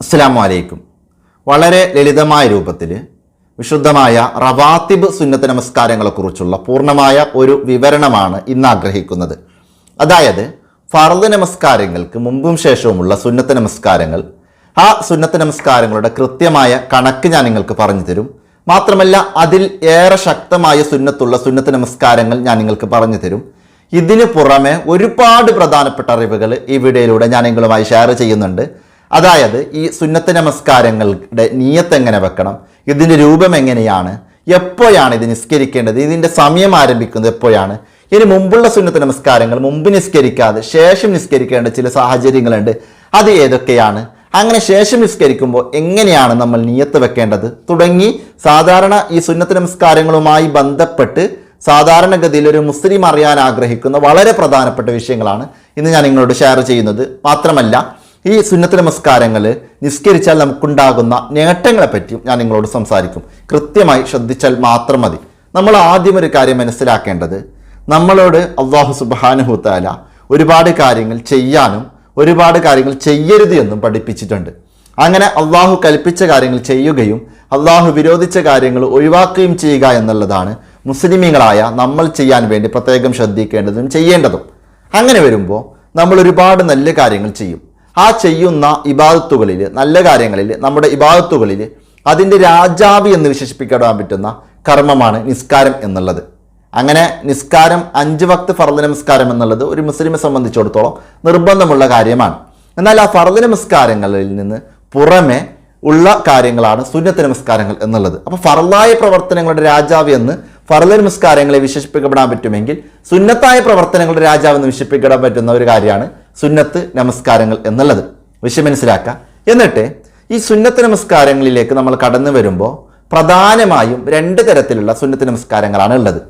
അസ്സലാമു അലൈക്കും വളരെ ലളിതമായ രൂപത്തിൽ വിശുദ്ധമായ റവാത്തിബ് സുന്നത്ത് നമസ്കാരങ്ങളെക്കുറിച്ചുള്ള പൂർണമായ ഒരു വിവരണമാണ് ഇന്ന് ആഗ്രഹിക്കുന്നത് അതായത് ഫർദ് നമസ്കാരങ്ങൾക്ക് മുമ്പും ശേഷവുമുള്ള സുന്നത്ത് നമസ്കാരങ്ങൾ ആ സുന്നത്ത് നമസ്കാരങ്ങളുടെ കൃത്യമായ കണക്ക് ഞാൻ നിങ്ങൾക്ക് പറഞ്ഞു തരും. മാത്രമല്ല അതിൽ ഏറെ ശക്തമായ സുന്നത്തുള്ള സുന്നത്ത് നമസ്കാരങ്ങൾ ഞാൻ നിങ്ങൾക്ക് പറഞ്ഞു തരും. ഇതിന് പുറമെ ഒരുപാട് പ്രധാനപ്പെട്ട അറിവുകൾ ഈ വീഡിയോയിലൂടെ ഞാൻ നിങ്ങളുമായി ഷെയർ ചെയ്യുന്നുണ്ട്. അതായത് ഈ സുന്നത്ത് നമസ്കാരങ്ങളുടെ നീയത്ത് എങ്ങനെ വെക്കണം? ഇതിന്റെ രൂപം എങ്ങനെയാണ്? എപ്പോഴാണ് ഇത് നിസ്കരിക്കേണ്ടത്? ഇതിന്റെ സമയം ആരംഭിക്കുന്നത് എപ്പോഴാണ്? ഇനി മുമ്പുള്ള സുന്നത്ത് നമസ്കാരങ്ങൾ മുമ്പ് നിസ്കരിക്കാതെ ശേഷം നിസ്കരിക്കേണ്ട ചില സാഹചര്യങ്ങളുണ്ട്. അത് ഏതൊക്കെയാണ്? അങ്ങനെ ശേഷം നിസ്കരിക്കുമ്പോൾ എങ്ങനെയാണ് നമ്മൾ നീയത്ത് വെക്കേണ്ടത്? തുടങ്ങി സാധാരണ ഈ സുന്നത്ത് നമസ്കാരങ്ങളുമായി ബന്ധപ്പെട്ട് സാധാരണഗതിയിൽ ഒരു മുസ്ലിം അറിയാൻ ആഗ്രഹിക്കുന്ന വളരെ പ്രധാനപ്പെട്ട വിഷയങ്ങളാണ് ഇന്ന് ഞാൻ നിങ്ങളോട് ഷെയർ ചെയ്യുന്നത്. മാത്രമല്ല ഈ സുന്നത്ത് നമസ്കാരങ്ങൾ നിസ്കരിച്ചാൽ നമുക്കുണ്ടാകുന്ന നേട്ടങ്ങളെ പറ്റിയും ഞാൻ നിങ്ങളോട് സംസാരിക്കും. കൃത്യമായി ശ്രദ്ധിച്ചാൽ മാത്രം മതി. നമ്മൾ ആദ്യം ഒരു കാര്യം മനസ്സിലാക്കേണ്ടത് നമ്മളോട് അള്ളാഹു സുബാനുഹുത്താല ഒരുപാട് കാര്യങ്ങൾ ചെയ്യാനും ഒരുപാട് കാര്യങ്ങൾ ചെയ്യരുത് എന്നും പഠിപ്പിച്ചിട്ടുണ്ട്. അങ്ങനെ അള്ളാഹു കൽപ്പിച്ച കാര്യങ്ങൾ ചെയ്യുകയും അള്ളാഹു വിരോധിച്ച കാര്യങ്ങൾ ഒഴിവാക്കുകയും ചെയ്യുക എന്നുള്ളതാണ് മുസ്ലിമീങ്ങളായ നമ്മൾ ചെയ്യാൻ വേണ്ടി പ്രത്യേകം ശ്രദ്ധിക്കേണ്ടതും ചെയ്യേണ്ടതും. അങ്ങനെ വരുമ്പോൾ നമ്മൾ ഒരുപാട് നല്ല കാര്യങ്ങൾ ചെയ്യും. ആ ചെയ്യുന്ന ഇബാദത്തുകളിൽ നല്ല കാര്യങ്ങളിൽ നമ്മുടെ ഇബാദത്തുകളിൽ അതിന്റെ രാജാവ് എന്ന് വിശേഷിപ്പിക്കാൻ പറ്റുന്ന കർമ്മമാണ് നിസ്കാരം എന്നുള്ളത്. അങ്ങനെ നിസ്കാരം അഞ്ച് വക്ത് ഫർദ് നമസ്കാരം എന്നുള്ളത് ഒരു മുസ്ലിമെ സംബന്ധിച്ചിടത്തോളം നിർബന്ധമുള്ള കാര്യമാണ്. എന്നാൽ ആ ഫർദ് നമസ്കാരങ്ങളിൽ നിന്ന് പുറമെ ഉള്ള കാര്യങ്ങളാണ് സുന്നത്ത് നമസ്കാരങ്ങൾ എന്നുള്ളത്. അപ്പോൾ ഫറലായ പ്രവർത്തനങ്ങളുടെ രാജാവ് എന്ന് ഫറല നമസ്കാരങ്ങളെ വിശേഷിപ്പിക്കപ്പെടാൻ പറ്റുമെങ്കിൽ സുന്നത്തായ പ്രവർത്തനങ്ങളുടെ രാജാവ് എന്ന് വിശേഷിപ്പിക്കപ്പെടാൻ പറ്റുന്ന ഒരു കാര്യമാണ് സുന്നത്ത് നമസ്കാരങ്ങൾ എന്നുള്ളത്. വിഷയം മനസ്സിലാക്കുക എന്നിട്ട് ഈ സുന്നത്ത് നമസ്കാരങ്ങളിലേക്ക് നമ്മൾ കടന്നു വരുമ്പോൾ പ്രധാനമായും രണ്ട് തരത്തിലുള്ള സുന്നത്ത് നമസ്കാരങ്ങളാണ് ഉള്ളത്.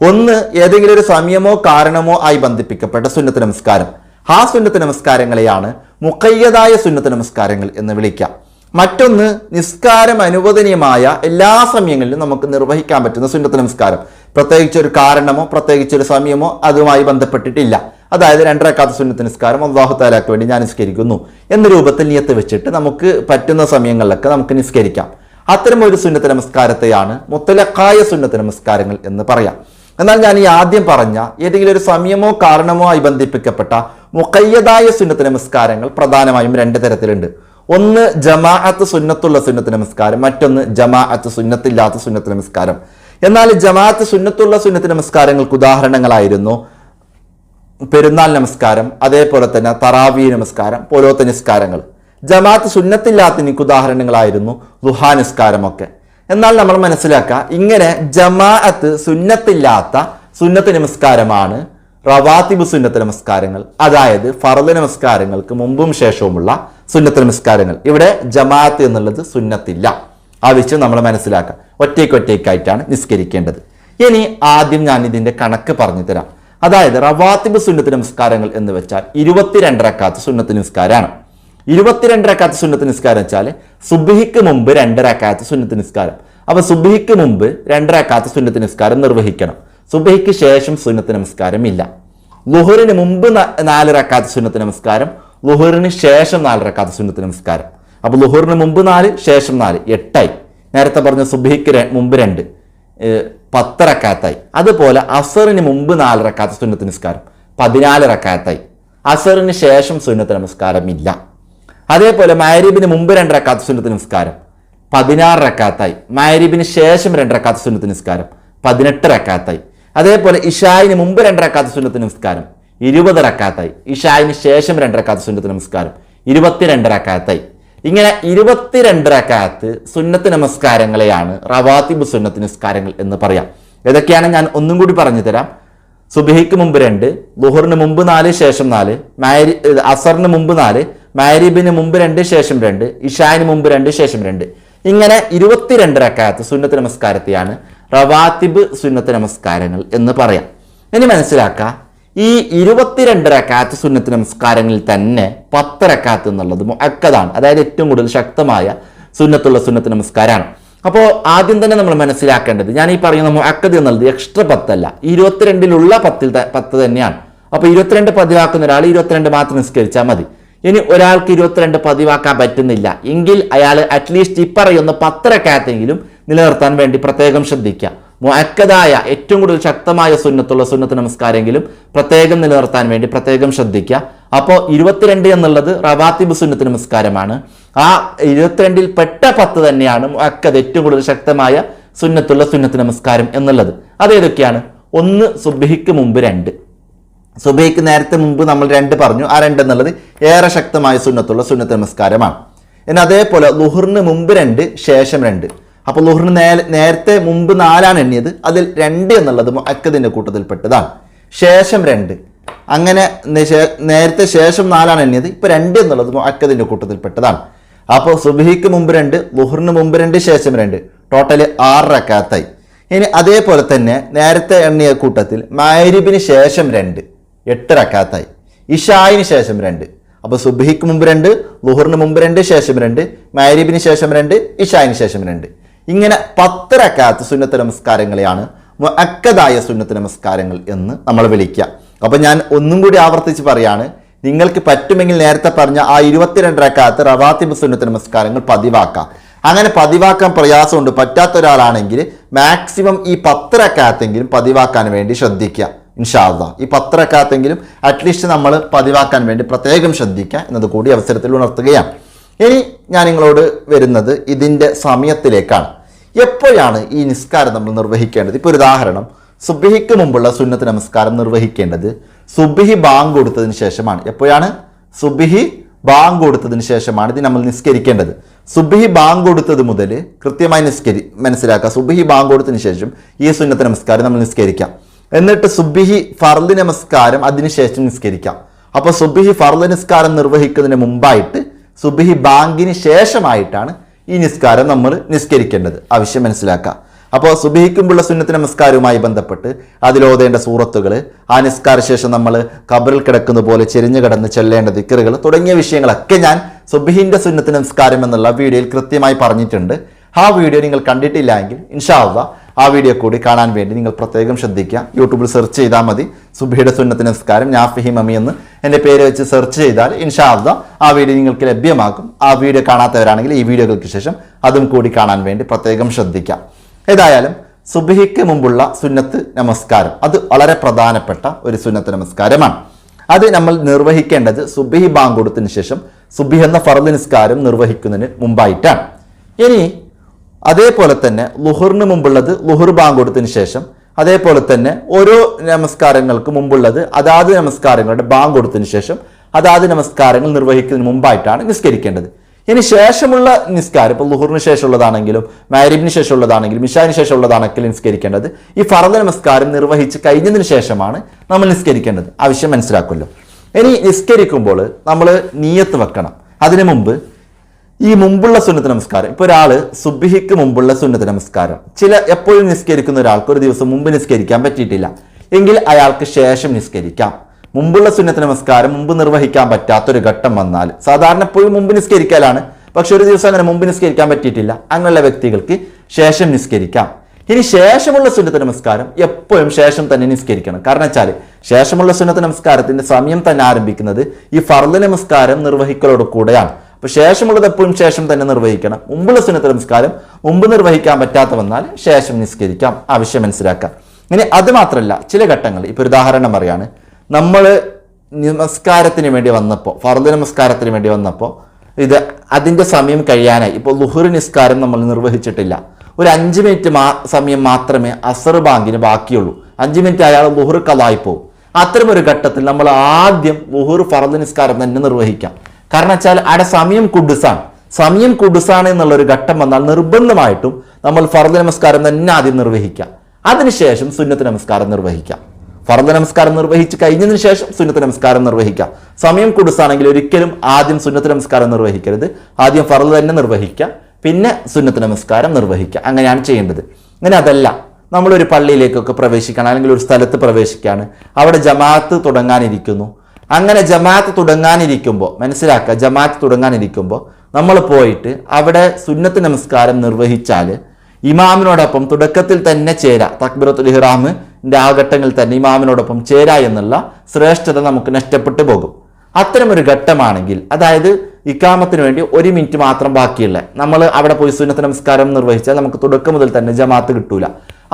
ഒന്ന് ഏതെങ്കിലും ഒരു സമയമോ കാരണമോ ആയി ബന്ധിപ്പിക്കപ്പെട്ട സുന്നത്ത് നമസ്കാരം. ആ സുന്നത്ത് നമസ്കാരങ്ങളെയാണ് മുഖയ്യതായ സുന്നത്ത് നമസ്കാരങ്ങൾ എന്ന് വിളിക്കാം. മറ്റൊന്ന് നിസ്കാരം അനുവദനീയമായ എല്ലാ സമയങ്ങളിലും നമുക്ക് നിർവഹിക്കാൻ പറ്റുന്ന സുന്നത്ത് നമസ്കാരം. പ്രത്യേകിച്ച് ഒരു കാരണമോ പ്രത്യേകിച്ച് ഒരു സമയമോ അതുമായി ബന്ധപ്പെട്ടിട്ടില്ല. അതായത് രണ്ടരക്കാത്ത സുന്നത്ത് നിസ്കാരം അള്ളാഹു താലാക്ക് വേണ്ടി ഞാൻ നിസ്കരിക്കുന്നു എന്ന രൂപത്തിൽ നിയത്ത് വെച്ചിട്ട് നമുക്ക് പറ്റുന്ന സമയങ്ങളിലൊക്കെ നമുക്ക് നിസ്കരിക്കാം. അത്തരം ഒരു സുന്നത്ത് നമസ്കാരത്തെയാണ് മുത്തലക്കായ സുന്നത്ത് നമസ്കാരങ്ങൾ എന്ന് പറയാം. എന്നാൽ ഞാൻ ഈ ആദ്യം പറഞ്ഞ ഏതെങ്കിലും ഒരു സമയമോ കാരണമോ ആയി ബന്ധിപ്പിക്കപ്പെട്ട മുക്കയ്യതായ സുന്നത്ത് നമസ്കാരങ്ങൾ പ്രധാനമായും രണ്ട് തരത്തിലുണ്ട്. ഒന്ന് ജമാഅത്ത് സുന്നത്തുള്ള സുന്നത്ത് നമസ്കാരം മറ്റൊന്ന് ജമാഅത്ത് സുന്നത്തില്ലാത്ത സുന്നത്ത് നമസ്കാരം. എന്നാൽ ജമാഅത്ത് സുന്നത്തുള്ള സുന്നത്ത് നമസ്കാരങ്ങൾക്ക് ഉദാഹരണങ്ങളായിരുന്നു പെരുന്നാൾ നമസ്കാരം അതേപോലെ തന്നെ തറാവി നമസ്കാരം പോലത്തെ നിസ്കാരങ്ങൾ. ജമാഅത്ത് സുന്നത്തില്ലാത്ത എനിക്ക് ഉദാഹരണങ്ങളായിരുന്നു ദുഹാ നിസ്കാരമൊക്കെ. എന്നാൽ നമ്മൾ മനസ്സിലാക്കുക ഇങ്ങനെ ജമാഅത്ത് സുന്നത്തില്ലാത്ത സുന്നത്ത് നമസ്കാരമാണ് റവാത്തിബ് സുന്നത്ത് നമസ്കാരങ്ങൾ. അതായത് ഫറദ് നമസ്കാരങ്ങൾക്ക് മുമ്പും ശേഷവുമുള്ള സുന്നത്ത് നമസ്കാരങ്ങൾ. ഇവിടെ ജമാഅത്ത് എന്നുള്ളത് സുന്നത്തില്ല. ആ വിഷയം നമ്മൾ മനസ്സിലാക്കുക. ഒറ്റയ്ക്കൊറ്റയ്ക്കായിട്ടാണ് നിസ്കരിക്കേണ്ടത്. ഇനി ആദ്യം ഞാൻ ഇതിന്റെ കണക്ക് പറഞ്ഞു തരാം. അതായത് റവാത്തിബ് സുന്നത്ത് നമസ്കാരങ്ങൾ എന്ന് വെച്ചാൽ ഇരുപത്തിരണ്ടരക്കാത്ത സുന്നത്ത് നിസ്കാരമാണ് ഇരുപത്തിരണ്ടരക്കാത്ത സുന്നത്ത് നിസ്കാരം വെച്ചാൽ സുബിഹിക്ക് മുമ്പ് രണ്ടരക്കാത്ത സുന്നത്ത് നിസ്കാരം. അപ്പൊ സുബിഹിക്ക് മുമ്പ് രണ്ടരക്കാത്ത സുന്നത്ത് നിസ്കാരം നിർവഹിക്കണം. സുബഹിക്ക് ശേഷം സുന്നത്ത് നമസ്കാരം ഇല്ല. ലുഹറിന് മുമ്പ് നാല് റക്കാത്ത സുന്നത്ത് നമസ്കാരം ലുഹറിന് ശേഷം നാല് റക്കാത്ത സുന്നത്ത് നമസ്കാരം. അപ്പൊ ലുഹറിന് മുമ്പ് നാല് ശേഷം നാല് എട്ടായി. നേരത്തെ പറഞ്ഞ സുബഹിക്ക് മുമ്പ് രണ്ട്. പത്ത് റക്കാത്തായി അതുപോലെ അസറിന് മുമ്പ് നാല് റക്കാത്ത സുന്നത്ത് നിസ്കാരം പതിനാല് റക്കാത്തായി അസറിന് ശേഷം സുന്നത്ത് നമസ്കാരം ഇല്ല അതേപോലെ മാരിബിന് മുമ്പ് രണ്ട് റക്കാത്ത സുന്നത്ത് നിസ്കാരം പതിനാറ് റക്കാത്തായി മാരിബിന് ശേഷം രണ്ട് റക്കാത്ത സുന്നത്ത് നിസ്കാരം പതിനെട്ട് റക്കാത്തായി അതേപോലെ ഇഷായിന് മുമ്പ് രണ്ട് റക്കാത്ത സുന്നത്ത് നമസ്കാരം ഇരുപത് റക്കാത്തായി ഇഷായിന് ശേഷം രണ്ട് റക്കാത്ത സുന്നത്ത് നമസ്കാരം ഇരുപത്തിരണ്ട് റക്കാത്തായി ഇങ്ങനെ ഇരുപത്തിരണ്ട് റക്കാത്ത് സുന്നത്ത് നമസ്കാരങ്ങളെയാണ് റവാത്തിബ് സുന്നത്ത് നമസ്കാരങ്ങൾ എന്ന് പറയാം. ഏതൊക്കെയാണ് ഞാൻ ഒന്നും കൂടി പറഞ്ഞു തരാം. സുബഹിക്ക് മുമ്പ് രണ്ട് ലുഹറിന് മുമ്പ് നാല് ശേഷം നാല് മാരി അസറിന് മുമ്പ് നാല് മാരിബിന് മുമ്പ് രണ്ട് ശേഷം രണ്ട് ഇഷാന് മുമ്പ് രണ്ട് ശേഷം രണ്ട്. ഇങ്ങനെ ഇരുപത്തിരണ്ട് റക്കാത്ത് സുന്നത്ത് നമസ്കാരത്തെയാണ് റവാത്തിബ് സുന്നത്ത് നമസ്കാരങ്ങൾ എന്ന് പറയാം. ഇനി മനസ്സിലാക്കുക ഈ ഇരുപത്തിരണ്ട് റക്കാത്ത് സുന്നത്ത് നമസ്കാരങ്ങളിൽ തന്നെ പത്ത് റക്കാത്ത് എന്നുള്ളത് മുഅക്കദാണ് അതായത് ഏറ്റവും കൂടുതൽ ശക്തമായ സുന്നത്തുള്ള സുന്നത്ത് നമസ്കാരമാണ് അപ്പോൾ ആദ്യം തന്നെ നമ്മൾ മനസ്സിലാക്കേണ്ടത് ഞാൻ ഈ പറയുന്ന മുഅക്കദ് എന്നുള്ളത് എക്സ്ട്രാ പത്തല്ല. ഇരുപത്തിരണ്ടിലുള്ള പത്തിൽ പത്ത് തന്നെയാണ്. അപ്പോൾ ഇരുപത്തിരണ്ട് പതിവാക്കുന്ന ഒരാൾ ഇരുപത്തിരണ്ട് മാത്രം നിസ്കരിച്ചാൽ മതി. ഇനി ഒരാൾക്ക് ഇരുപത്തിരണ്ട് പതിവാക്കാൻ പറ്റുന്നില്ല. എങ്കിൽ അയാൾ അറ്റ്ലീസ്റ്റ് ഈ പറയുന്ന പത്ത് റക്കാത്തെങ്കിലും നിലനിർത്താൻ വേണ്ടി പ്രത്യേകം ശ്രദ്ധിക്കുക. മുഅക്കദായ ഏറ്റവും കൂടുതൽ ശക്തമായ സുന്നത്തുള്ള സുന്നത്ത് നമസ്കാരമെങ്കിലും പ്രത്യേകം നിലനിർത്താൻ വേണ്ടി പ്രത്യേകം ശ്രദ്ധിക്കുക. അപ്പോൾ ഇരുപത്തിരണ്ട് എന്നുള്ളത് റവാത്തിബ് സുന്നത്ത് നമസ്കാരമാണ്. ആ ഇരുപത്തിരണ്ടിൽ പെട്ട പത്ത് തന്നെയാണ് മുഅക്കദ് ഏറ്റവും കൂടുതൽ ശക്തമായ സുന്നത്തുള്ള സുന്നത്ത് നമസ്കാരം എന്നുള്ളത്. അതേതൊക്കെയാണ് ഒന്ന് സുബ്ഹിക്ക് മുമ്പ് രണ്ട്. സുബഹിക്ക് നേരത്തെ മുമ്പ് നമ്മൾ രണ്ട് പറഞ്ഞു. ആ രണ്ട് എന്നുള്ളത് ഏറെ ശക്തമായ സുന്നത്തുള്ള സുന്നത്ത് നമസ്കാരമാണ്. എന്നാൽ അതേപോലെ ലുഹറിന് മുമ്പ് രണ്ട് ശേഷം രണ്ട്. അപ്പോൾ ലുഹറിന് നേരത്തെ മുമ്പ് നാലാണ് എണ്ണിയത്. അതിൽ രണ്ട് എന്നുള്ളത് അക്കതിന്റെ കൂട്ടത്തിൽപ്പെട്ടതാണ്. ശേഷം രണ്ട്. അങ്ങനെ നേരത്തെ ശേഷം നാലാണ് എണ്ണിയത്. ഇപ്പൊ രണ്ട് എന്നുള്ളത് അക്കതിന്റെ കൂട്ടത്തിൽപ്പെട്ടതാണ്. അപ്പോൾ സുബിഹിക്ക് മുമ്പ് രണ്ട് ലുഹറിന് മുമ്പ് രണ്ട് ശേഷം രണ്ട്. ടോട്ടൽ ആറ് റക്കാത്തായി. ഇനി അതേപോലെ തന്നെ നേരത്തെ എണ്ണിയ കൂട്ടത്തിൽ മാരിബിന് ശേഷം രണ്ട് എട്ട് റക്കാത്തായി. ഇഷായിന് ശേഷം രണ്ട്. അപ്പോൾ സുബഹിക്ക് മുമ്പ് രണ്ട് ലുഹറിന് മുമ്പ് രണ്ട് ശേഷം രണ്ട്. മാരിബിന് ശേഷം രണ്ട് ഇഷായിന് ശേഷം രണ്ട്. ഇങ്ങനെ പത്ത് റക്കാത്ത് സുന്നത്ത് നമസ്കാരങ്ങളെയാണ് അക്കതായ സുന്നത്ത് നമസ്കാരങ്ങൾ എന്ന് നമ്മൾ വിളിക്കുക. അപ്പോൾ ഞാൻ ഒന്നും കൂടി ആവർത്തിച്ച് പറയാണ് നിങ്ങൾക്ക് പറ്റുമെങ്കിൽ നേരത്തെ പറഞ്ഞ ആ ഇരുപത്തിരണ്ട് റക്കാത്ത് റവാത്തിബ് സുന്നത്ത് നമസ്കാരങ്ങൾ പതിവാക്കാം. അങ്ങനെ പതിവാക്കാൻ പ്രയാസമുണ്ട് പറ്റാത്ത ഒരാളാണെങ്കിൽ മാക്സിമം ഈ പത്ത് റക്കാത്തെങ്കിലും പതിവാക്കാൻ വേണ്ടി ശ്രദ്ധിക്കുക ഇൻഷാല്ല ഈ പത്ത് റക്കാത്തെങ്കിലും അറ്റ്ലീസ്റ്റ് നമ്മൾ പതിവാക്കാൻ വേണ്ടി പ്രത്യേകം ശ്രദ്ധിക്കുക എന്നത് കൂടി അവസരത്തിൽ ഉണർത്തുകയാണ്. ഇനി ഞാൻ നിങ്ങളോട് വരുന്നത് ഇതിന്റെ സമയത്തിലേക്കാണ്. എപ്പോഴാണ് ഈ നിസ്കാരം നമ്മൾ നിർവഹിക്കേണ്ടത്? ഇപ്പോൾ ഒരു ഉദാഹരണം. സുബിഹിക്ക് മുമ്പുള്ള സുന്നത്ത് നമസ്കാരം നിർവഹിക്കേണ്ടത് സുബിഹി ബാങ്ക് കൊടുത്തതിന് ശേഷമാണ്. എപ്പോഴാണ്? സുബിഹി ബാങ്ക് കൊടുത്തതിന് ശേഷമാണ് ഇത് നമ്മൾ നിസ്കരിക്കേണ്ടത്. സുബിഹി ബാങ്ക് കൊടുത്തത് മുതൽ കൃത്യമായി നിസ്കരി മനസ്സിലാക്കുക. സുബിഹി ബാങ്ക് കൊടുത്തതിന് ശേഷം ഈ സുന്നത്ത് നമസ്കാരം നമ്മൾ നിസ്കരിക്കാം. എന്നിട്ട് സുബിഹി ഫർദ് നമസ്കാരം അതിനുശേഷം നിസ്കരിക്കാം. അപ്പോൾ സുബിഹി ഫർദ് നിസ്കാരം നിർവഹിക്കുന്നതിന് മുമ്പായിട്ട് സുബിഹി ബാങ്കിന് ശേഷമായിട്ടാണ് ഈ നിസ്കാരം നമ്മൾ നിസ്കരിക്കേണ്ടത്. ആവശ്യം മനസ്സിലാക്കുക അപ്പോൾ സുബിഹിക്കുമ്പുള്ള സുന്നത്ത് നമസ്കാരവുമായി ബന്ധപ്പെട്ട് അതിലോതേണ്ട സൂറത്തുകൾ ആ നിസ്കാര ശേഷം നമ്മൾ കബറിൽ കിടക്കുന്ന പോലെ ചെരിഞ്ഞു കിടന്ന് ചെല്ലേണ്ട ദിക്കറുകൾ തുടങ്ങിയ വിഷയങ്ങളൊക്കെ ഞാൻ സുബിഹിന്റെ സുന്നത്ത് നമസ്കാരം എന്നുള്ള വീഡിയോയിൽ കൃത്യമായി പറഞ്ഞിട്ടുണ്ട്. ആ വീഡിയോ നിങ്ങൾ കണ്ടിട്ടില്ല എങ്കിൽ ഇൻഷാല്ല ആ വീഡിയോ കൂടി കാണാൻ വേണ്ടി നിങ്ങൾ പ്രത്യേകം ശ്രദ്ധിക്കുക. യൂട്യൂബിൽ സെർച്ച് ചെയ്താൽ മതി. സുബിയുടെ സുന്നത്ത് നമസ്കാരം നാഫിഹി മമി എന്ന് എന്റെ പേര് വെച്ച് സെർച്ച് ചെയ്താൽ ഇൻഷാല്ല ആ വീഡിയോ നിങ്ങൾക്ക് ലഭ്യമാക്കും ആ വീഡിയോ കാണാത്തവരാണെങ്കിൽ ഈ വീഡിയോകൾക്ക് ശേഷം അതും കൂടി കാണാൻ വേണ്ടി പ്രത്യേകം ശ്രദ്ധിക്കാം ഏതായാലും സുബിഹിക്ക് മുമ്പുള്ള സുന്നത്ത് നമസ്കാരം അത് വളരെ പ്രധാനപ്പെട്ട ഒരു സുന്നത്ത് നമസ്കാരമാണ്. അത് നമ്മൾ നിർവഹിക്കേണ്ടത് സുബിഹി ബാങ്ക് കൊടുത്തതിന് ശേഷം സുബിഹ് എന്ന ഫർദ് നിസ്കാരം നിർവഹിക്കുന്നതിന് മുമ്പായിട്ടാണ്. ഇനി അതേപോലെ തന്നെ ലുഹറിന് മുമ്പുള്ളത് ലുഹർ ബാങ്ക് കൊടുത്തതിന് ശേഷം അതേപോലെ തന്നെ ഓരോ നമസ്കാരങ്ങൾക്ക് മുമ്പുള്ളത് അതാത് നമസ്കാരങ്ങളുടെ ബാങ്ക് കൊടുത്തതിന് ശേഷം അതാത് നമസ്കാരങ്ങൾ നിർവഹിക്കുന്നതിന് മുമ്പായിട്ടാണ് നിസ്കരിക്കേണ്ടത്. ഇനി ശേഷമുള്ള നിസ്കാരം ഇപ്പോൾ ലുഹറിന് ശേഷമുള്ളതാണെങ്കിലും മാരിബിന് ശേഷമുള്ളതാണെങ്കിലും ഇഷാന് ശേഷമുള്ളതാണെങ്കിലും നിസ്കരിക്കേണ്ടത്. ഈ ഫറദ നമസ്കാരം നിർവഹിച്ച് കഴിഞ്ഞതിന് ശേഷമാണ് നമ്മൾ നിസ്കരിക്കേണ്ടത്. ആവശ്യം മനസ്സിലാക്കുമല്ലോ. ഇനി നിസ്കരിക്കുമ്പോൾ നമ്മൾ നീയത്ത് വെക്കണം. അതിനു മുമ്പ് ഈ മുമ്പുള്ള സുന്നത്ത് നമസ്കാരം. ഇപ്പോൾ ഒരാൾ സുബിഹിക്ക് മുമ്പുള്ള സുന്നത്ത് നമസ്കാരം. ചില എപ്പോഴും നിസ്കരിക്കുന്ന ഒരാൾക്ക് ഒരു ദിവസം മുമ്പ് നിസ്കരിക്കാൻ പറ്റിയിട്ടില്ല. എങ്കിൽ അയാൾക്ക് ശേഷം നിസ്കരിക്കാം. മുമ്പുള്ള സുന്നത്ത് നമസ്കാരം മുമ്പ് നിർവഹിക്കാൻ പറ്റാത്തൊരു ഘട്ടം വന്നാൽ സാധാരണ എപ്പോഴും മുമ്പ് നിസ്കരിക്കലാണ്. പക്ഷെ ഒരു ദിവസം അങ്ങനെ മുമ്പ് നിസ്കരിക്കാൻ പറ്റിയിട്ടില്ല. അങ്ങനെയുള്ള വ്യക്തികൾക്ക് ശേഷം നിസ്കരിക്കാം. ഇനി ശേഷമുള്ള സുന്നത്ത് നമസ്കാരം എപ്പോഴും ശേഷം തന്നെ നിസ്കരിക്കണം. കാരണം വെച്ചാൽ ശേഷമുള്ള സുന്നത്ത് നമസ്കാരത്തിന്റെ സമയം തന്നെ ആരംഭിക്കുന്നത് ഈ ഫർദ് നമസ്കാരം നിർവഹിക്കലോട് കൂടെയാണ്. അപ്പൊ ശേഷമുള്ളത് എപ്പോഴും ശേഷം തന്നെ നിർവഹിക്കണം. മുമ്പുള്ള സുന്നത്ത് നമസ്കാരം മുമ്പ് നിർവഹിക്കാൻ പറ്റാത്ത വന്നാൽ ശേഷം നിസ്കരിക്കാം. ആവശ്യം മനസ്സിലാക്കാം. ഇനി അത് മാത്രമല്ല ചില ഘട്ടങ്ങൾ. ഇപ്പോൾ ഒരു ഉദാഹരണം പറയാണ്. നമ്മൾ നമസ്കാരത്തിന് വേണ്ടി വന്നപ്പോൾ ഫർദ് നമസ്കാരത്തിന് വേണ്ടി വന്നപ്പോൾ ഇത് അതിന്റെ സമയം കഴിയാനായി. ഇപ്പോൾ ലുഹുർ നിസ്കാരം നമ്മൾ നിർവഹിച്ചിട്ടില്ല. ഒരു അഞ്ച് മിനിറ്റ് മാ സമയം മാത്രമേ അസർ ബാങ്കിന് ബാക്കിയുള്ളൂ. അഞ്ച് മിനിറ്റ് അയാൾ ലുഹുർ കലായിപ്പോവും അത്തരമൊരു ഘട്ടത്തിൽ നമ്മൾ ആദ്യം ലുഹുർ ഫറദ് നിസ്കാരം തന്നെ നിർവഹിക്കാം. കാരണം വെച്ചാൽ അവിടെ സമയം കുഡുസാണ് സമയം കുഡുസാണ് എന്നുള്ളൊരു ഘട്ടം വന്നാൽ നിർബന്ധമായിട്ടും നമ്മൾ ഫർദ് നമസ്കാരം തന്നെ ആദ്യം നിർവഹിക്കാം. അതിനുശേഷം സുന്നത്ത് നമസ്കാരം നിർവഹിക്കാം. ഫർദ് നമസ്കാരം നിർവഹിച്ച് കഴിഞ്ഞതിന് ശേഷം സുന്നത്ത് നമസ്കാരം നിർവഹിക്കാം. സമയം കുടുസാണെങ്കിൽ ഒരിക്കലും ആദ്യം സുന്നത്ത് നമസ്കാരം നിർവഹിക്കരുത്. ആദ്യം ഫർദ് തന്നെ നിർവഹിക്കുക പിന്നെ സുന്നത്ത് നമസ്കാരം നിർവഹിക്കുക അങ്ങനെയാണ് ചെയ്യേണ്ടത്. അങ്ങനെ അതല്ല. നമ്മളൊരു പള്ളിയിലേക്കൊക്കെ പ്രവേശിക്കണം. അല്ലെങ്കിൽ ഒരു സ്ഥലത്ത് പ്രവേശിക്കുകയാണ് അവിടെ ജമാഅത്ത് തുടങ്ങാനിരിക്കുന്നു. അങ്ങനെ ജമാഅത്ത് തുടങ്ങാനിരിക്കുമ്പോൾ മനസ്സിലാക്കുക ജമാഅത്ത് തുടങ്ങാനിരിക്കുമ്പോൾ നമ്മൾ പോയിട്ട് അവിടെ സുന്നത്ത് നമസ്കാരം നിർവഹിച്ചാൽ ഇമാമിനോടൊപ്പം തുടക്കത്തിൽ തന്നെ ചേരാ തക്ബിറത്തുൽ ഇഹ്റാമിന്റെ ആ ഘട്ടങ്ങളിൽ തന്നെ ഇമാമിനോടൊപ്പം ചേരാ എന്നുള്ള ശ്രേഷ്ഠത നമുക്ക് നഷ്ടപ്പെട്ടു പോകും. അത്തരമൊരു ഘട്ടമാണെങ്കിൽ അതായത് ഇക്കാമത്തിന് വേണ്ടി ഒരു മിനിറ്റ് മാത്രം ബാക്കിയുള്ള നമ്മൾ അവിടെ പോയി സുന്നത്ത് നമസ്കാരം നിർവഹിച്ചാൽ നമുക്ക് തുടക്കം മുതൽ തന്നെ ജമാഅത്ത് കിട്ടൂല.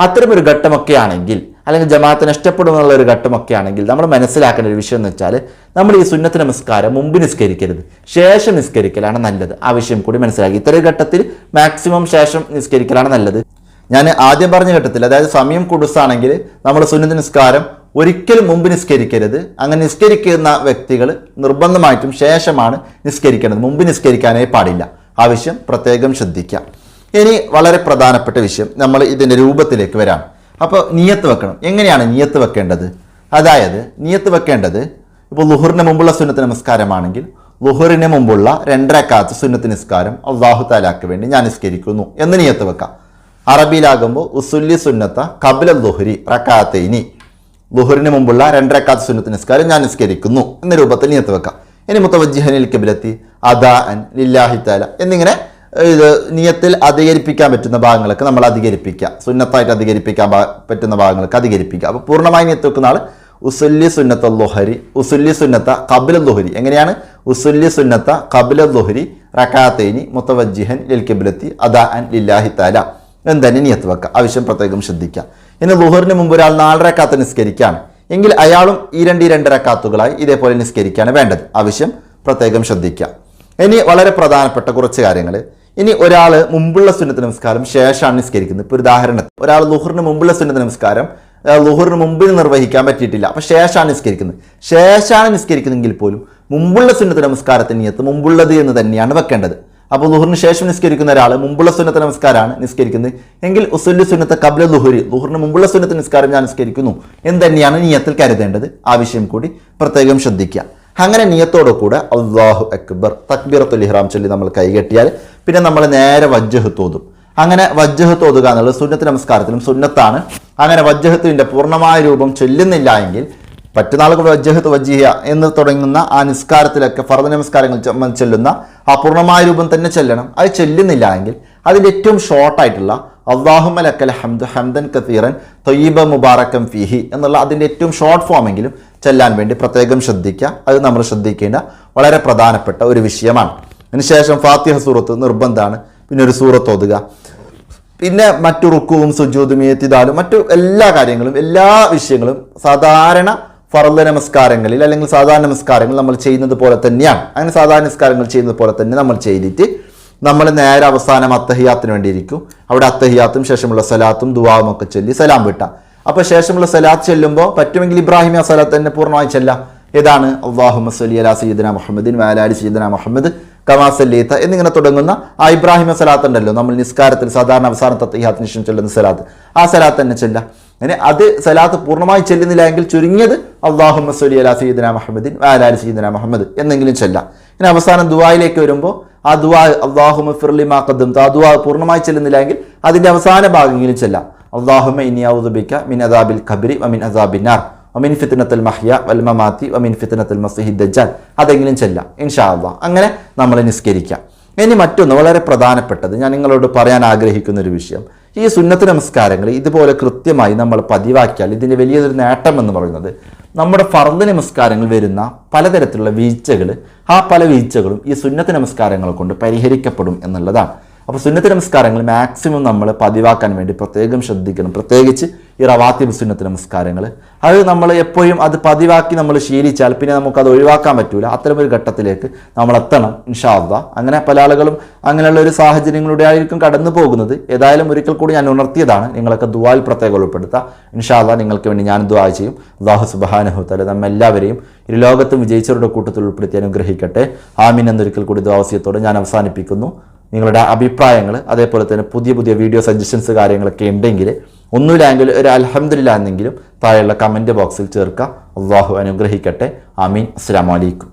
അത്തരമൊരു ഘട്ടമൊക്കെ ആണെങ്കിൽ അല്ലെങ്കിൽ ജമാഅത്ത് നഷ്ടപ്പെടുമെന്നുള്ള ഒരു ഘട്ടമൊക്കെ ആണെങ്കിൽ നമ്മൾ മനസ്സിലാക്കേണ്ട ഒരു വിഷയം എന്ന് വെച്ചാൽ നമ്മൾ ഈ സുന്നത്ത് നമസ്കാരം മുമ്പ് നിസ്കരിക്കരുത് ശേഷം നിസ്കരിക്കലാണ് നല്ലത്. ആ വിഷയം കൂടി മനസ്സിലാക്കി. ഇത്തരം ഘട്ടത്തിൽ മാക്സിമം ശേഷം നിസ്കരിക്കലാണ് നല്ലത്. ഞാൻ ആദ്യം പറഞ്ഞ ഘട്ടത്തിൽ അതായത് സമയം കുടുസാണെങ്കിൽ നമ്മൾ സുന്നത്ത് നിസ്കാരം ഒരിക്കലും മുമ്പ് നിസ്കരിക്കരുത്. അങ്ങനെ നിസ്കരിക്കുന്ന വ്യക്തികൾ നിർബന്ധമായിട്ടും ശേഷമാണ് നിസ്കരിക്കേണ്ടത്. മുമ്പ് നിസ്കരിക്കാനേ പാടില്ല. ആവശ്യം പ്രത്യേകം ശ്രദ്ധിക്കാം ഇനി വളരെ പ്രധാനപ്പെട്ട വിഷയം നമ്മൾ ഇതിന്റെ രൂപത്തിലേക്ക് വരാം. അപ്പോൾ നിയത്ത് വെക്കണം. എങ്ങനെയാണ് നിയത്ത് വെക്കേണ്ടത്? അതായത് നിയത്ത് വെക്കേണ്ടത് ഇപ്പോൾ ലുഹറിന് മുമ്പുള്ള സുന്നത്ത് നമസ്കാരമാണെങ്കിൽ ലുഹറിന് മുമ്പുള്ള രണ്ടരക്കാത്ത് സുന്നത്ത് നിസ്കാരം അള്ളാഹു താലാക്ക് വേണ്ടി ഞാൻ നിസ്കരിക്കുന്നു എന്ന് നിയത്ത് വെക്കാം. അറബിയിലാകുമ്പോൾ ഉസുല്ലി സുന്നത്ത കബില ലുഹരി റക്കാത്തൈനി. ലുഹറിന് മുമ്പുള്ള രണ്ടരക്കാത്ത് സുന്നത്ത് നിസ്കാരം ഞാൻ നിസ്കരിക്കുന്നു എന്ന രൂപത്തിൽ നിയത്ത് വെക്കാം. ഇനി മുത്തവജിഹനിൽ കബിലത്തി അദാ അൻ ലില്ലാഹി താല എന്നിങ്ങനെ ഇത് നിയത്തിൽ അധികരിപ്പിക്കാൻ പറ്റുന്ന ഭാഗങ്ങളൊക്കെ നമ്മൾ അധികരിപ്പിക്കുക. സുന്നത്തായിട്ട് അധികരിപ്പിക്കാൻ പറ്റുന്ന ഭാഗങ്ങളൊക്കെ അധികരിപ്പിക്കുക. അപ്പോൾ പൂർണമായി നിയത്ത് വെക്കുന്ന ആൾ ഉസുല്ലി സുന്നത്ത ലുഹരി ഉസുല്ലി സുന്നത്ത കബില ലുഹരി. എങ്ങനെയാണ്? ഉസുല്ലി സുന്നത്ത കബില ലുഹരി റക്കാത്തേനി മുത്തവജിഹൻ ലിൽ കിബിലത്തി അദാ അൻ ലില്ലാഹി താല എന്ന് തന്നെ നിയത്ത് വെക്കുക. ആവശ്യം പ്രത്യേകം ശ്രദ്ധിക്കുക. ഇനി ലുഹറിന് മുമ്പ് ഒരാൾ നാലര കാത്ത് നിസ്കരിക്കുകയാണ്. എങ്കിൽ അയാളും ഈ രണ്ട് ഈ രണ്ടര ഇതേപോലെ നിസ്കരിക്കുകയാണ് വേണ്ടത്. ആവശ്യം പ്രത്യേകം ശ്രദ്ധിക്കുക. ഇനി വളരെ പ്രധാനപ്പെട്ട കുറച്ച് കാര്യങ്ങൾ ഇനി ഒരാൾ മുമ്പുള്ള സുന്നത്ത് നമസ്കാരം ശേഷമാണ് നിസ്കരിക്കുന്നത്. ഇപ്പോൾ ഒരു ഉദാഹരണത്തിന് ഒരാൾ ലുഹറിന് മുമ്പുള്ള സുന്നത്ത് നമസ്കാരം ലുഹറിന് മുമ്പിൽ നിർവഹിക്കാൻ പറ്റിയിട്ടില്ല. അപ്പോൾ ശേഷമാണ് നിസ്കരിക്കുന്നത്. ശേഷമാണ് നിസ്കരിക്കുന്നതെങ്കിൽ പോലും മുമ്പുള്ള സുന്നത്ത് നമസ്കാരത്തിന് നിയത്ത് മുമ്പുള്ളത് എന്ന് തന്നെയാണ് വെക്കേണ്ടത്. അപ്പോൾ ലുഹറിന് ശേഷം നിസ്കരിക്കുന്ന ഒരാൾ മുമ്പുള്ള സുന്നത്ത് നമസ്കാരമാണ് നിസ്കരിക്കുന്നത്. എങ്കിൽ ഉസുല്ലു സുന്നത്ത് കബ്ല ലുഹുരി ലുഹറിന് മുമ്പുള്ള സുന്നത്ത് നിസ്കാരം ഞാൻ നിസ്കരിക്കുന്നു എന്ന് തന്നെയാണ് നിയത്തിൽ കരുതേണ്ടത്. ആവശ്യം കൂടി പ്രത്യേകം ശ്രദ്ധിക്കുക. അങ്ങനെ നിയത്തോടു കൂടെ അള്ളാഹു അക്ബർ തക്ബീറത്തുൽ ഇഹ്റാം ചൊല്ലി നമ്മൾ കൈകെട്ടിയാൽ പിന്നെ നമ്മൾ നേരെ വജ്ജഹ് തോതും. അങ്ങനെ വജ്ജഹ് തോതുക എന്നുള്ളത് സുന്നത്ത് നമസ്കാരത്തിലും സുന്നത്താണ്. അങ്ങനെ വജ്ജഹത്തിന്റെ പൂർണമായ രൂപം ചൊല്ലുന്നില്ല എങ്കിൽ കൂടെ വജ്ജഹത്ത് വജ്ജിയ എന്ന് തുടങ്ങുന്ന ആ നിസ്കാരത്തിലൊക്കെ ഫർദ നമസ്കാരങ്ങൾ ചെല്ലുന്ന ആ പൂർണമായ രൂപം തന്നെ ചെല്ലണം. അത് ചെല്ലുന്നില്ല എങ്കിൽ അതിന്റെ ഏറ്റവും ഷോർട്ടായിട്ടുള്ള അള്ളാഹുമലക്കൽ ഹംദ് ഹംദൻ കത്തീറൻ തൊയ്യബ മുബാറക്കം ഫിഹി എന്നുള്ള അതിന്റെ ഏറ്റവും ഷോർട്ട് ഫോമെങ്കിലും ചെല്ലാൻ വേണ്ടി പ്രത്യേകം ശ്രദ്ധിക്കുക. അത് നമ്മൾ ശ്രദ്ധിക്കേണ്ട വളരെ പ്രധാനപ്പെട്ട ഒരു വിഷയമാണ്. അതിനുശേഷം ഫാത്തിഹ സൂറത്ത് നിർബന്ധമാണ്. പിന്നെ ഒരു സൂറത്ത് ഓതുക. പിന്നെ മറ്റു റുക്കുവും സുജൂതും ഏത്തിദാലും മറ്റു എല്ലാ കാര്യങ്ങളും എല്ലാ വിഷയങ്ങളും സാധാരണ ഫർദ നമസ്കാരങ്ങളിൽ അല്ലെങ്കിൽ സാധാരണ നമസ്കാരങ്ങൾ നമ്മൾ ചെയ്യുന്നത് പോലെ തന്നെയാണ്. അങ്ങനെ സാധാരണ നമസ്കാരങ്ങൾ ചെയ്യുന്നത് പോലെ തന്നെ നമ്മൾ ചെയ്തിട്ട് നമ്മൾ നേരെ അവസാനം അത്തഹിയാത്തിന് വേണ്ടിയിരിക്കും അവിടെ അത്തഹിയാത്തും ശേഷമുള്ള സലാത്തും ദുവാവും ഒക്കെ ചൊല്ലി സലാം വിട്ടാം അപ്പോൾ ശേഷമുള്ള സലാത്ത് ചെല്ലുമ്പോൾ പറ്റുമെങ്കിൽ ഇബ്രാഹിമിയ സലാത്ത് തന്നെ പൂർണമായി ചെല്ലാം. ഏതാണ്? അള്ളാഹുമ സലി അല സീദന മുഹമ്മദിൻ വാലാലി സീദന മുഹമ്മദ് കമാ സല്ലീത്ത എന്നിങ്ങനെ തുടങ്ങുന്ന ആ ഇബ്രാഹിം സലാത്ത് ഉണ്ടല്ലോ. നമ്മൾ നിസ്കാരത്തിൽ സാധാരണ അവസാന തയ്യാത്തിന് ശേഷം ചൊല്ലുന്ന സലാത്ത്. ആ സലാത്ത് തന്നെ ചെല്ലാം. അങ്ങനെ അത് സലാത്ത് പൂർണമായി ചെല്ലുന്നില്ല എങ്കിൽ ചുരുങ്ങിയത് അള്ളാഹുമ സലി അല സീദന മുഹമ്മദിൻ വാലാലി സീദന മുഹമ്മദ് എന്നെങ്കിലും ചെല്ലാം. ഇനി അവസാനം ദുബായിലേക്ക് വരുമ്പോൾ ആ ദുവാ അള്ളാഹുമ ഫിർലി മാക്കദ്ദും ആ ദുവാ പൂർണമായി ചെല്ലുന്നില്ല എങ്കിൽ അതിന്റെ അവസാന ഭാഗമെങ്കിലും ചെല്ലാം. അള്ളാഹുമ ഇനി ഔദുബിക്ക മിൻ അദാബിൽ ഖബരി വമിൻ അദാബിനാർ വമിൻ ഫിത്നത്തുൽ മഹ്യ വൽ ഒമിൻ വമിൻ ഫിത്നത്തുൽ മസിഹി ദജ്ജാൽ. അതെങ്കിലും ചെല്ലാം ഇൻഷാ അള്ളാഹ് അങ്ങനെ നമ്മൾ നിസ്കരിക്കാം ഇനി മറ്റൊന്ന് വളരെ പ്രധാനപ്പെട്ടത് ഞാൻ നിങ്ങളോട് പറയാൻ ആഗ്രഹിക്കുന്ന ഒരു വിഷയം. ഈ സുന്നത്ത് നമസ്കാരങ്ങൾ ഇതുപോലെ കൃത്യമായി നമ്മൾ പതിവാക്കിയാൽ ഇതിന്റെ വലിയൊരു നേട്ടം എന്ന് പറയുന്നത് നമ്മുടെ ഫർദ് നമസ്കാരങ്ങൾ വരുന്ന പലതരത്തിലുള്ള വീഴ്ചകൾ ആ പല വീഴ്ചകളും ഈ സുന്നത്ത് നമസ്കാരങ്ങൾ കൊണ്ട് പരിഹരിക്കപ്പെടും എന്നുള്ളതാണ്. അപ്പോൾ സുന്നത്ത് നമസ്കാരങ്ങൾ മാക്സിമം നമ്മൾ പതിവാക്കാൻ വേണ്ടി പ്രത്യേകം ശ്രദ്ധിക്കണം. പ്രത്യേകിച്ച് ഈ റവാത്തിബ് സുന്നത്ത് നമസ്കാരങ്ങൾ അത് നമ്മൾ എപ്പോഴും അത് പതിവാക്കി നമ്മൾ ശീലിച്ചാൽ പിന്നെ നമുക്കത് ഒഴിവാക്കാൻ പറ്റൂല. അത്തരമൊരു ഘട്ടത്തിലേക്ക് നമ്മൾ എത്തണം ഇൻഷാദ അങ്ങനെ പല ആളുകളും അങ്ങനെയുള്ള ഒരു സാഹചര്യങ്ങളുടെ ആയിരിക്കും കടന്നു പോകുന്നത്. ഏതായാലും ഒരിക്കൽ കൂടി ഞാൻ ഉണർത്തിയതാണ്. നിങ്ങളൊക്കെ ദുവാൽ പ്രത്യേകം ഉൾപ്പെടുത്തുക ഇൻഷാദ നിങ്ങൾക്ക് വേണ്ടി ഞാൻ ദുവാ ചെയ്യും. അള്ളാഹു സുബാനഹുത്തല നമ്മെല്ലാവരെയും ഈ ലോകത്തും വിജയിച്ചവരുടെ കൂട്ടത്തിൽ ഉൾപ്പെടുത്തി അനുഗ്രഹിക്കട്ടെ. ആമീൻ എന്നൊരിക്കൽ കൂടി ദ്വാവസ്യത്തോടെ ഞാൻ അവസാനിപ്പിക്കുന്നു. നിങ്ങളുടെ അഭിപ്രായങ്ങൾ അതേപോലെ തന്നെ പുതിയ പുതിയ വീഡിയോ സജഷൻസ് കാര്യങ്ങളൊക്കെ ഉണ്ടെങ്കിൽ ഒന്നുമില്ലെങ്കിൽ ഒരു അലഹമില്ല എന്നെങ്കിലും താഴെയുള്ള കമന്റ് ബോക്സിൽ ചേർക്കുക. അള്ളാഹു അനുഗ്രഹിക്കട്ടെ. അമീൻ അസ്സാം വലൈക്കും